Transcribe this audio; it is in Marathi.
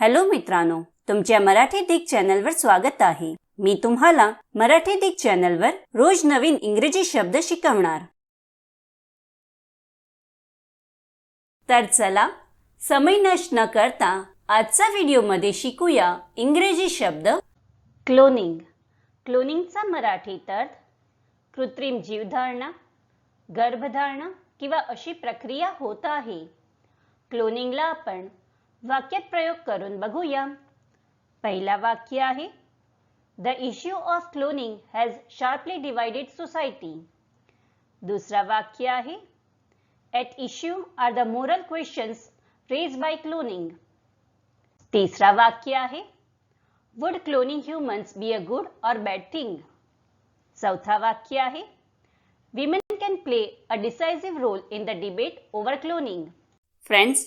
हॅलो मित्रांनो तुमच्या मराठी दिग चॅनलवर स्वागत आहे. मी तुम्हाला मराठी दिग चॅनलवर रोज नवीन इंग्रजी शब्द शिकवणार. तर चला समय नष्ट न करता आजचा व्हिडिओमध्ये शिकूया इंग्रजी शब्द क्लोनिंग क्लोनिंगचा मराठीत अर्थ कृत्रिम जीवधारणा गर्भधारणा किंवा अशी प्रक्रिया होत आहे. क्लोनिंगला आपण वाक्यात प्रयोग करून बघूया. पहिला वाक्य आहे the issue of cloning has sharply divided society दुसरा वाक्य आहे what issue are the moral questions raise by cloning तिसरा वाक्य आहे would cloning humans be a good or bad thing चौथा वाक्य आहे women can play a decisive role in the debate over cloning friends